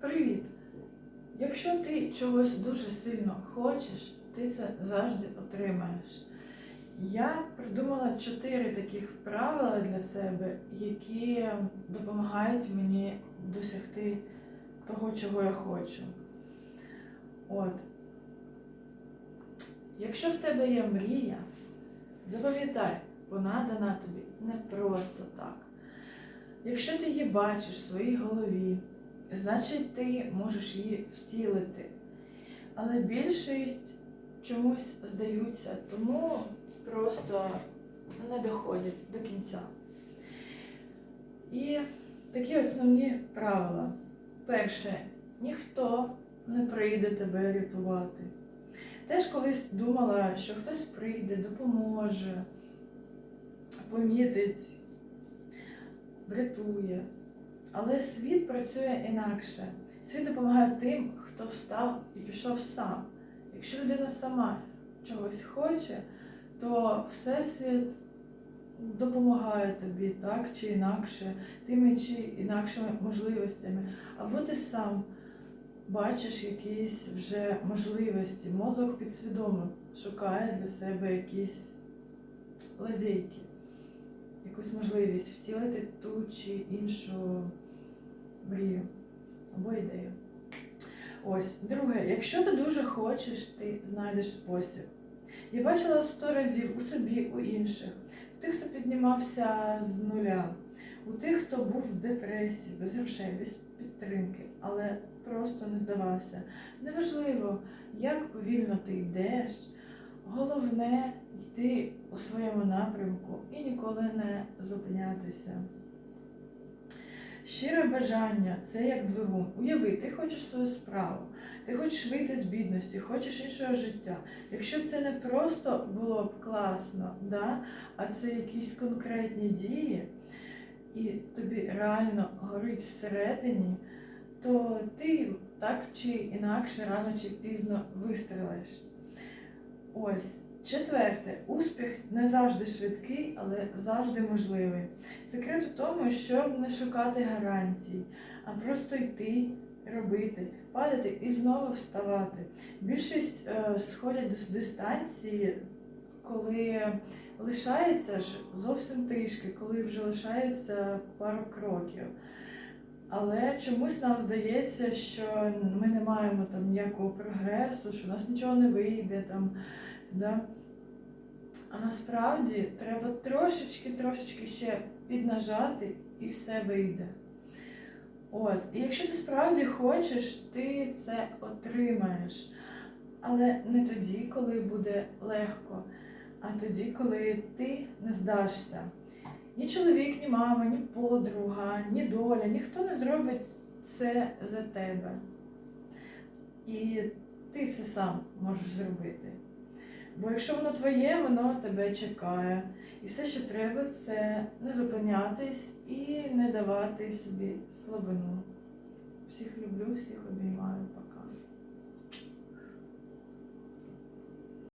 Привіт! Якщо ти чогось дуже сильно хочеш, ти це завжди отримаєш. Я придумала чотири таких правила для себе, які допомагають мені досягти того, чого я хочу. От. Якщо в тебе є мрія, запам'ятай, вона дана тобі не просто так. Якщо ти її бачиш в своїй голові, значить ти можеш її втілити. Але більшість чомусь здаються, тому просто не доходять до кінця. І такі основні правила. Перше, ніхто не прийде тебе рятувати. Теж колись думала, що хтось прийде, допоможе, помітить, врятує. Але світ працює інакше. Світ допомагає тим, хто встав і пішов сам. Якщо людина сама чогось хоче, то Всесвіт допомагає тобі так чи інакше, тими чи інакшими можливостями. Або ти сам бачиш якісь вже можливості. Мозок підсвідомо шукає для себе якісь лазейки, якусь можливість втілити ту чи іншу мрію або ідею. Ось, друге, якщо ти дуже хочеш, ти знайдеш спосіб. Я бачила сто разів у собі, у інших, у тих, хто піднімався з нуля, у тих, хто був в депресії, без грошей, без підтримки, але просто не здавався. Неважливо, як повільно ти йдеш, головне йти у своєму напрямку і ніколи не зупинятися. Щире бажання це як двигун. Уяви, ти хочеш свою справу, ти хочеш вийти з бідності, хочеш іншого життя. Якщо це не просто було б класно, да? а це якісь конкретні дії, і тобі реально горить всередині, то ти так чи інакше рано чи пізно вистрелиш. Ось. Четверте, успіх не завжди швидкий, але завжди можливий. Секрет в тому, щоб не шукати гарантій, а просто йти, робити, падати і знову вставати. Більшість е, сходять з дистанції, коли лишається ж зовсім трішки, коли вже лишається пару кроків. Але чомусь нам здається, що ми не маємо там ніякого прогресу, що у нас нічого не вийде там. Да? А насправді треба трошечки-трошечки ще піднажати і все вийде. От, і якщо ти справді хочеш, ти це отримаєш. Але не тоді, коли буде легко, а тоді, коли ти не здашся. Ні чоловік, ні мама, ні подруга, ні доля, ніхто не зробить це за тебе. І ти це сам можеш зробити. Бо якщо воно твоє, воно тебе чекає. І все, що треба, це не зупинятись і не давати собі слабину. Всіх люблю, всіх обіймаю.